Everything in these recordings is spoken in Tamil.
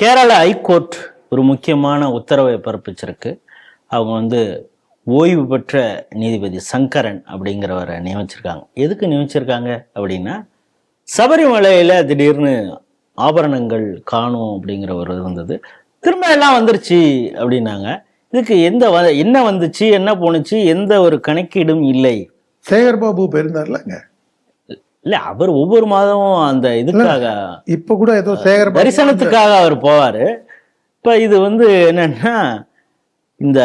கேரளா ஹைகோர்ட் ஒரு முக்கியமான உத்தரவை பிறப்பிச்சிருக்கு. அவங்க வந்து ஓய்வு பெற்ற நீதிபதி சங்கரன் அப்படிங்கிறவரை நியமிச்சிருக்காங்க. எதுக்கு நியமிச்சிருக்காங்க அப்படின்னா சபரிமலையில் திடீர்னு ஆபரணங்கள் காணும் அப்படிங்கிற ஒரு இது வந்தது. திரும்ப எல்லாம் வந்துருச்சு அப்படின்னாங்க. இதுக்கு எந்த வ- என்ன வந்துச்சு என்ன போணுச்சு எந்த ஒரு கணக்கீடும் இல்லை. சேகர் பாபு போயிருந்தார்லங்க இல்ல அவர் ஒவ்வொரு மாதமும் அந்த இதுக்காக இப்ப கூட ஏதோ சேகர் தரிசனத்துக்காக அவர் போவாரு. இப்ப இது வந்து என்னன்னா இந்த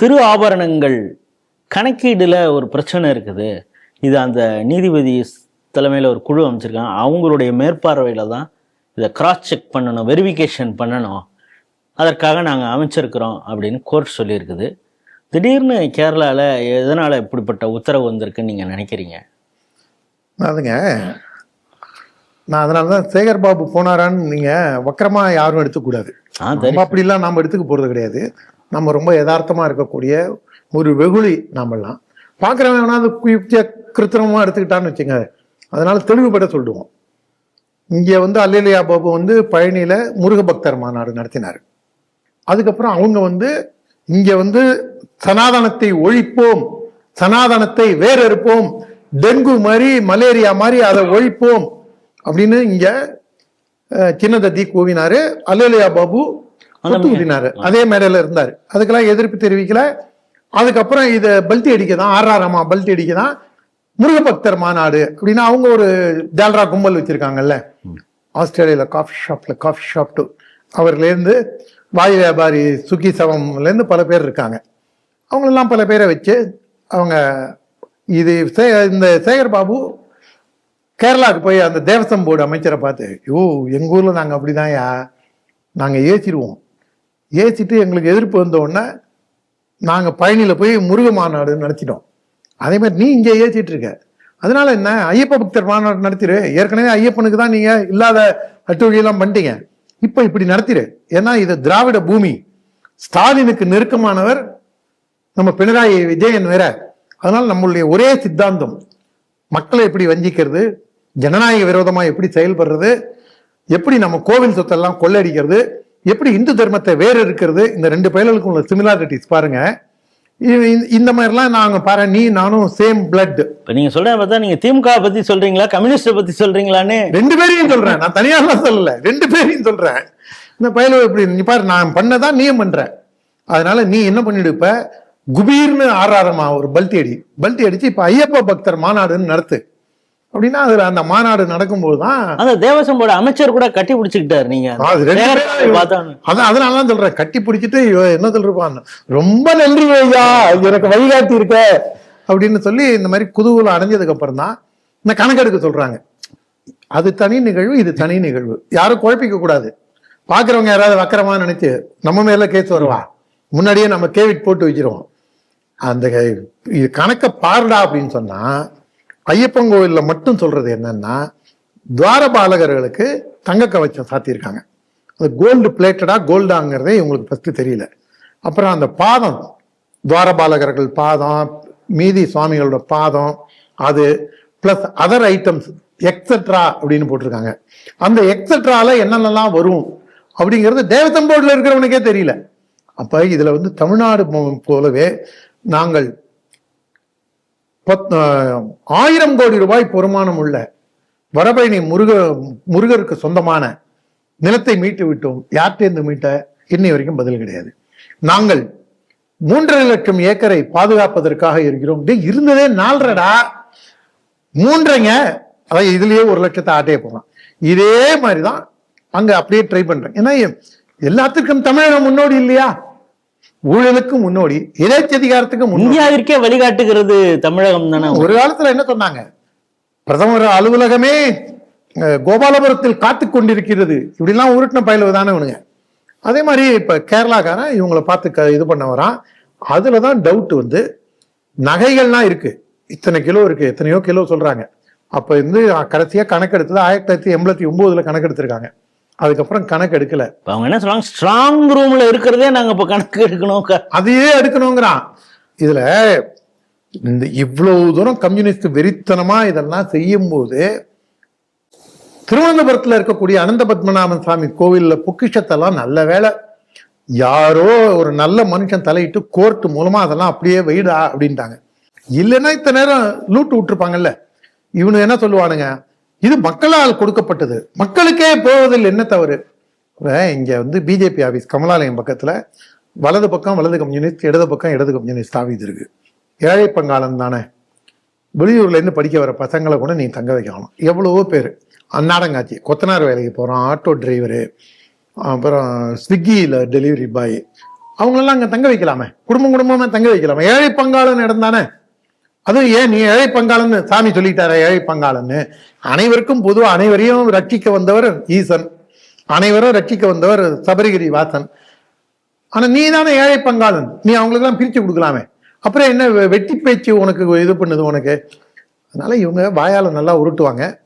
திரு ஆபரணங்கள் கணக்கீடுல ஒரு பிரச்சனை இருக்குது. இது அந்த நீதிபதி தலைமையில ஒரு குழு அமைச்சிருக்காங்க. அவங்களுடைய மேற்பார்வையில தான் இதை கிராஸ் செக் பண்ணணும் வெரிஃபிகேஷன் பண்ணணும். அதற்காக நாங்கள் அமைச்சிருக்கிறோம் அப்படின்னு கோர்ட் சொல்லியிருக்குது. திடீர்னு கேரளாவில் எதனால் இப்படிப்பட்ட உத்தரவு வந்திருக்குன்னு நீங்கள் நினைக்கிறீங்க? அதுங்க நான் அதனால தான் சேகர் பாபு போனாரான்னு நீங்க வக்கரமா யாரும் எடுத்துக்கூடாது. நம்ம சரி. அப்படிலாம் நாம எடுத்துக்க போறது கிடையாது. நம்ம ரொம்ப யதார்த்தமா இருக்கக்கூடிய ஒரு வெகுளி நாமெல்லாம். பார்க்குறவன் வேணா அது குயுக்திய கிருத்திரமா எடுத்துக்கிட்டான்னு வச்சுங்க. அதனால தெளிவுபட சொல்லுவோம். இங்க வந்து அல்லேலியா பாபு வந்து பழனியில முருக பக்தர் மாநாடு நடத்தினார். அதுக்கப்புறம் அவங்க வந்து இங்க வந்து சனாதனத்தை ஒழிப்போம் சனாதனத்தை வேறறுப்போம் டெங்கு மாதிரி மலேரியா மாதிரி அதை ஒழிப்போம் அப்படின்னு இங்க சின்னதத்தி கூவினாரு. அல்லேலியா பாபு ஊதினாரு. அதே மேடையில இருந்தாரு. அதுக்கெல்லாம் எதிர்ப்பு தெரிவிக்கல. அதுக்கப்புறம் இத பல்ட்டி அடிக்க தான் ஆறாரமா பல்ட்டி அடிக்க தான் முருகபக்தர் மாநாடு அப்படின்னா அவங்க ஒரு ஜால்ரா கும்பல் வச்சிருக்காங்கல்ல. ஆஸ்திரேலியால காஃபி ஷாப்ல காஃபி ஷாப் டு அவர்லேருந்து வாய் வியாபாரி சுகி சவம்லேருந்து பல பேர் இருக்காங்க. அவங்களெல்லாம் பல பேரை வச்சு அவங்க இது சே- இந்த சேகர் பாபு கேரளாவுக்கு போய் அந்த தேவசம் போர்டு அமைச்சரை பார்த்து ஓ எங்கள் ஊரில் நாங்கள் அப்படிதான்யா நாங்கள் ஏசிடுவோம். ஏசிட்டு எங்களுக்கு எதிர்ப்பு வந்தோடனே நாங்கள் பழனியில் போய் முருக மாநாடு நடத்திட்டோம். அதே மாதிரி நீ இங்கே ஏசிட்டு இருக்க. அதனால என்ன ஐயப்ப பக்தர் மாநாடு நடத்திடு ஏற்கனவே ஐயப்பனுக்கு தான் நீங்கள் இல்லாத அட்டுழியெல்லாம் பண்ணிட்டீங்க. இப்போ இப்படி நடத்திடு ஏன்னா இது திராவிட பூமி. ஸ்டாலினுக்கு நெருக்கமானவர் நம்ம பினராயி விஜயன் வேற. அதனால நம்மளுடைய ஒரே சித்தாந்தம் மக்களை எப்படி வஞ்சிக்கிறது ஜனநாயக விரோதமா எப்படி செயல்படுறது எப்படி நம்ம கோவில் சொத்தெல்லாம் கொள்ளடிக்கிறது எப்படி இந்து தர்மத்தை வேறு இருக்கிறது இந்த ரெண்டு பயல்களுக்கும் உள்ள சிமிலாரிட்டிஸ் பாருங்க. இந்த- மாதிரிலாம் நாங்க பாரு நீ நானும் சேம் blood. இப்போ நீங்கள் சொல்கிறத பார்த்தா நீங்கள் திமுக பற்றி சொல்கிறீங்களா கம்யூனிஸ்ட்டை பற்றி சொல்கிறீங்களான்னு ரெண்டு பேரையும் சொல்றேன் நான் தனியாலாம் சொல்லல ரெண்டு பேரையும் சொல்றேன். இந்த பயலுவ இப்படி நீ பாரு நான் பண்ணதான் நீயும் பண்ற. அதனால நீ என்ன பண்ணிடு இப்ப குபீர்னு ஆறாரமா ஒரு பல்ட்டி அடி பல்ட்டி அடிச்சு இப்ப ஐயப்ப பக்தர் மாநாடுன்னு நடத்து. அப்படின்னா அதுல அந்த மாநாடு நடக்கும்போது தான் அந்த தேவசம்போட அமைச்சர் கூட கட்டி பிடிச்சிக்கிட்டாரு நீங்க. அதான் அதனால தான் சொல்றேன். கட்டி பிடிச்சிட்டு என்ன சொல்றான் ரொம்ப நன்றி ஐயா எனக்கு வழிகாட்டி இருக்க அப்படின்னு சொல்லி இந்த மாதிரி குதூகலம் அடைஞ்சதுக்கு அப்புறம் தான் இந்த கணக்கெடுக்க சொல்றாங்க. அது தனி நிகழ்வு இது தனி நிகழ்வு. யாரும் குழப்பிக்க கூடாது. பாக்குறவங்க யாராவது வக்கரமா நினைச்சு நம்ம மேல கேஸ் வருவா? முன்னாடியே நம்ம கேவிட் போட்டு வச்சிருவோம். அந்த இது கணக்கை பாருடா அப்படின்னு சொன்னா ஐயப்பன் கோவிலில் மட்டும் சொல்றது என்னன்னா துவாரபாலகர்களுக்கு தங்க கவச்சம் சாத்தியிருக்காங்க. அது கோல்டு பிளேட்டடா கோல்டாங்கிறதே இவங்களுக்கு ஃபஸ்ட்டு தெரியல. அப்புறம் அந்த பாதம் துவாரபாலகர்கள் பாதம் மீதி சுவாமிகளோட பாதம் அது பிளஸ் அதர் ஐட்டம்ஸ் எக்ஸட்ரா அப்படின்னு போட்டிருக்காங்க. அந்த எக்ஸட்ரால என்னென்னலாம் வரும் அப்படிங்கிறது தேவத்தம்போர்டில் இருக்கிறவனுக்கே தெரியல. அப்போ இதில் வந்து தமிழ்நாடு போ- போலவே நாங்கள் பத்- ஆயிரம் கோடி ரூபாய் பொறுமானம் உள்ள வரபழனி முருக முருகருக்கு சொந்தமான நிலத்தை மீட்டு விட்டோம். யார்கிட்டேருந்து மீட்ட? இன்னை வரைக்கும் பதில் கிடையாது. நாங்கள் மூன்றரை லட்சம் ஏக்கரை பாதுகாப்பதற்காக இருக்கிறோம். இருந்ததே நாலரடா. மூன்றரைங்க அதான் இதுலயே ஒரு லட்சத்தை ஆட்டே போகலாம் இதே மாதிரிதான் அங்க அப்படியே ட்ரை பண்றேன் ஏன்னா எல்லாத்துக்கும் தமிழகம் முன்னோடி இல்லையா? ஊழலுக்கு முன்னோடி இடைச்சதிகாரத்துக்கு முன்னோடி. இந்தியாவிற்கே வழிகாட்டுகிறது தமிழகம் தானே ஒரு காலத்துல என்ன சொன்னாங்க? பிரதமர் அலுவலகமே கோபாலபுரத்தில் காத்து கொண்டிருக்கிறது. இப்படிலாம் உருட்டின பயிலவு தானே இவனுங்க. அதே மாதிரி இப்ப கேரளாக்காரன் இவங்களை பார்த்து க இது பண்ண வரான் அதுல தான் டவுட் வந்து நகைகள்லாம் இருக்கு. இத்தனை கிலோ இருக்கு எத்தனையோ கிலோ சொல்றாங்க. அப்ப வந்து கடைசியா கணக்கெடுத்தது ஆயிரத்தி தொள்ளாயிரத்தி எண்பத்தி ஒன்பதுல கணக்கெடுத்திருக்காங்க. அதுக்கப்புறம் கணக்கு எடுக்கல. அவங்க என்ன சொல்றாங்க? ஸ்ட்ராங் ரூம்ல இருக்கிறதே நாங்க இப்ப கணக்கு எடுக்கணும். அதையே எடுக்கணுங்கிறான். இதுல இந்த இவ்வளவு தூரம் கம்யூனிஸ்ட் வெறித்தனமா இதெல்லாம் செய்யும் போது திருவனந்தபுரத்துல இருக்கக்கூடிய அனந்த பத்மநாபன் சாமி கோவில்ல பொக்கிஷத்தெல்லாம் நல்ல வேலை யாரோ ஒரு நல்ல மனுஷன் தலையிட்டு கோர்ட் மூலமா அதெல்லாம் அப்படியே வைடா அப்படின்ட்டாங்க. இல்லைன்னா இத்தனை நேரம் லூட்டு விட்டுருப்பாங்கல்ல. இவனு என்ன சொல்லுவானுங்க? இது மக்களால் கொடுக்கப்பட்டது. மக்களுக்கே போவதில் என்ன தவறு? இப்ப இங்க வந்து பிஜேபி ஆபீஸ் கமலாலயம் பக்கத்துல வலது பக்கம் வலது கம்யூனிஸ்ட் இடது பக்கம் இடது கம்யூனிஸ்ட் ஆபீஸ் இருக்கு. ஏழை பங்காளன் தானே. வெளியூர்ல இருந்து படிக்க வர பசங்களை கூட நீ தங்க வைக்கணும். எவ்வளவோ பேர். அந்நாடங்காட்சி கொத்தனார் வேலைக்கு போறான் ஆட்டோ டிரைவரு அப்புறம் ஸ்விக்கியில் டெலிவரி பாய் அவங்களெல்லாம் அங்கே தங்க வைக்கலாமே. குடும்பம் குடும்பமா தங்க வைக்கலாமே. ஏழை பங்காளன் இடம் தானே. அதுவும் ஏன் நீ ஏழை பங்காளன்னு? சாமி சொல்லிட்டார ஏழை பங்காளன்னு. அனைவருக்கும் பொதுவா அனைவரையும் ரட்சிக்க வந்தவர் ஈசன். அனைவரும் ரட்சிக்க வந்தவர் சபரிகிரி வாசன். ஆனா நீ தானே ஏழை பங்காளன். நீ அவங்களுக்கெல்லாம் பிரிச்சு கொடுக்கலாமே. அப்புறம் என்ன வெ- வெட்டி பேச்சு உனக்கு இது பண்ணுது உனக்கு? அதனால இவங்க வாயால நல்லா உருட்டுவாங்க.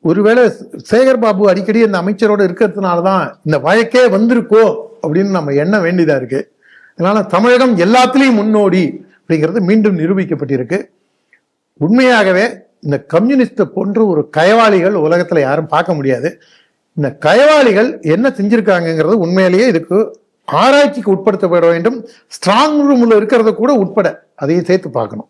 ஒருவேளை சேகர் பாபு அடிக்கடி இந்த அமைச்சரோட இருக்கிறதுனால தான் இந்த வழக்கே வந்திருக்கோ அப்படின்னு நம்ம எண்ண வேண்டியதா இருக்கு. அதனால தமிழகம் எல்லாத்துலேயும் முன்னோடி. அப்படிங்கிறது மீண்டும் நிரூபிக்கப்பட்டிருக்கு. உண்மையாகவே இந்த கம்யூனிஸ்டை போன்ற ஒரு கயவாளிகள் உலகத்தில் யாரும் பார்க்க முடியாது. இந்த கயவாளிகள் என்ன செஞ்சுருக்காங்கங்கிறது உண்மையிலேயே இதுக்கு ஆராய்ச்சிக்கு உட்படுத்தப்பட வேண்டும். ஸ்ட்ராங் ரூம்ல இருக்கிறத கூட உட்பட அதையும் சேர்த்து பார்க்கணும்.